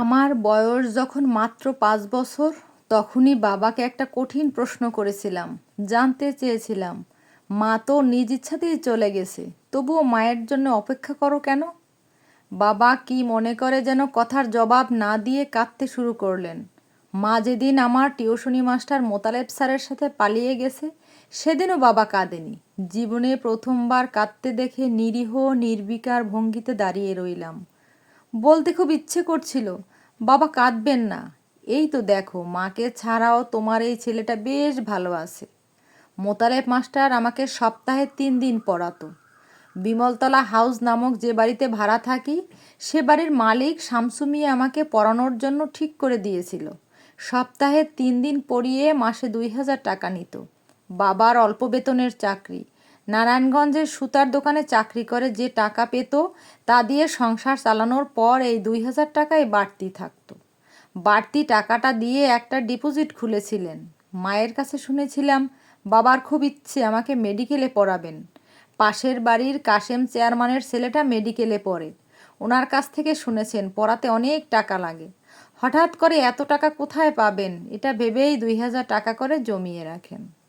আমার বয়স যখন মাত্র পাঁচ বছর, তখনই বাবাকে একটা কঠিন প্রশ্ন করেছিলাম। জানতে চেয়েছিলাম, মা তো নিজ ইচ্ছাতেই চলে গেছে, তবুও মায়ের জন্য অপেক্ষা করো কেন? বাবা কি মনে করে যেন কথার জবাব না দিয়ে কাঁদতে শুরু করলেন। মা যেদিন আমার টিউশনি মাস্টার মোতালেব স্যারের সাথে পালিয়ে গেছে, সেদিনও বাবা কাঁদেনি। জীবনে প্রথমবার কাঁদতে দেখে নিরীহ, নির্বিকার ভঙ্গিতে দাঁড়িয়ে রইলাম। বলতে খুব ইচ্ছে করছিল, বাবা, কাঁদবেন না। এই তো দেখো, মাকে ছাড়াও তোমার এই ছেলেটা বেশ ভালো আছে। মোতালেব মাস্টার আমাকে সপ্তাহে তিন দিন পড়াতো। বিমলতলা হাউস নামক যে বাড়িতে ভাড়া থাকি, সে বাড়ির মালিক শামসু মিয়া আমাকে পড়ানোর জন্য ঠিক করে দিয়েছিল। সপ্তাহে তিন দিন পড়িয়ে মাসে দুই হাজার টাকা নিত। বাবার অল্প বেতনের চাকরি নারায়ণগঞ্জের সুতার দোকানে চাকরি করে যে টাকা পেত, তা দিয়ে সংসার চালানোর পর এই দুই হাজার টাকাই বাড়তি থাকতো। বাড়তি টাকাটা দিয়ে একটা ডিপোজিট খুলেছিলেন। মায়ের কাছে শুনেছিলাম, বাবার খুব ইচ্ছে আমাকে মেডিকেলে পড়াবেন। পাশের বাড়ির কাশেম চেয়ারম্যানের ছেলেটা মেডিকেলে পড়ে। ওনার কাছ থেকে শুনেছেন, পড়াতে অনেক টাকা লাগে। হঠাৎ করে এত টাকা কোথায় পাবেন? এটা ভেবেই দুই হাজার টাকা করে জমিয়ে রাখেন।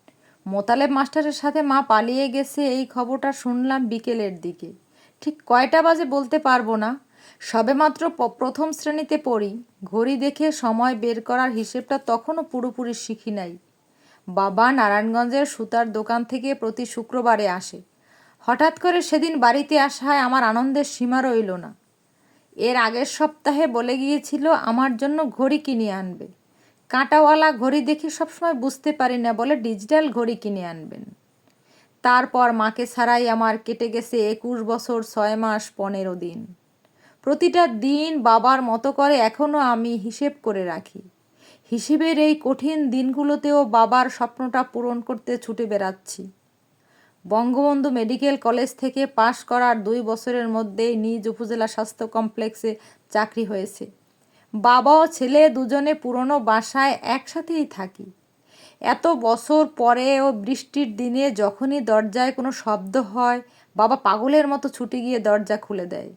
মোতালেব মাস্টারের সাথে মা পালিয়ে গেছে এই খবরটা শুনলাম বিকেলের দিকে। ঠিক কয়টা বাজে বলতে পারব না। সবেমাত্র প্রথম শ্রেণীতে পড়ি। ঘড়ি দেখে সময় বের করার হিসেবটা তখনও পুরোপুরি শিখি নাই। বাবা নারায়ণগঞ্জের সুতার দোকান থেকে প্রতি শুক্রবারে আসে। হঠাৎ করে সেদিন বাড়িতে আসায় আমার আনন্দের সীমা রইল না। এর আগের সপ্তাহে বলে গিয়েছিল, আমার জন্য ঘড়ি কিনে আনবে। কাঁটাওয়ালা ঘড়ি দেখে সবসময় বুঝতে পারি না বলে ডিজিটাল ঘড়ি কিনে আনবেন। তারপর মাকে ছাড়াই আমার কেটে গেছে একুশ বছর ছয় মাস পনেরো দিন। প্রতিটা দিন বাবার মতো করে এখনও আমি হিসেব করে রাখি। হিসেবের এই কঠিন দিনগুলোতেও বাবার স্বপ্নটা পূরণ করতে ছুটে বেড়াচ্ছি। বঙ্গবন্ধু মেডিকেল কলেজ থেকে পাশ করার দুই বছরের মধ্যেই নিজ উপজেলা স্বাস্থ্য কমপ্লেক্সে চাকরি হয়েছে। বাবা ও ছেলে দুজনে পুরনো বাসায় একসাথেই থাকি। এত বছর পরে ও বৃষ্টির দিনে যখনই দরজায় কোনো শব্দ হয়, বাবা পাগলের মতো ছুটে গিয়ে দরজা খুলে দেয়।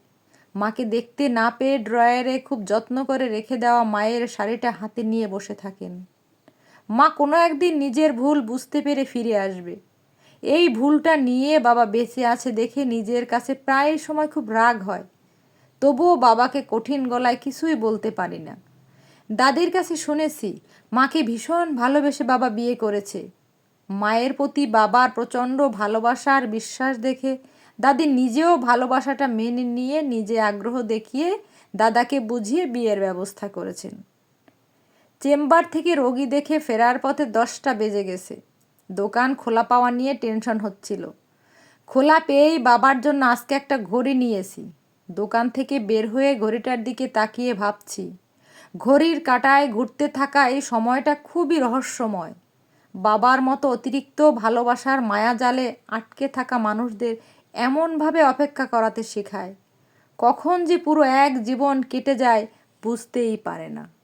মাকে দেখতে না পেয়ে ড্রয়ারে খুব যত্ন করে রেখে দেওয়া মায়ের শাড়িটা হাতে নিয়ে বসে থাকেন। মা কোনো একদিন নিজের ভুল বুঝতে পেরে ফিরে আসবে। এই ভুলটা নিয়ে বাবা বেঁচে আছে দেখে নিজের কাছে প্রায় সময় খুব রাগ হয়। তবুও বাবাকে কঠিন গলায় কিছুই বলতে পারি না। দাদির কাছে শুনেছি, মাকে ভীষণ ভালোবেসে বাবা বিয়ে করেছে। মায়ের প্রতি বাবার প্রচণ্ড ভালোবাসার বিশ্বাস দেখে দাদি নিজেও ভালোবাসাটা মেনে নিয়ে নিজে আগ্রহ দেখিয়ে দাদাকে বুঝিয়ে বিয়ের ব্যবস্থা করেছেন। চেম্বার থেকে রোগী দেখে ফেরার পথে দশটা বেজে গেছে। দোকান খোলা পাওয়া নিয়ে টেনশন হচ্ছিল। খোলা পেয়েই বাবার জন্য আজকে একটা ঘড়ি নিয়েছি। দোকান থেকে বের হয়ে ঘড়িটার দিকে তাকিয়ে ভাবছি। ঘড়ির কাটায় ঘুরতে থাকা এই সময়টা খুবই রহস্যময়। বাবার মতো অতিরিক্ত ভালোবাসার মায়াজালে আটকে থাকা মানুষদের এমনভাবে অপেক্ষা করাতে শেখায়। কখন যে পুরো এক জীবন কেটে যায় বুঝতেই পারে না।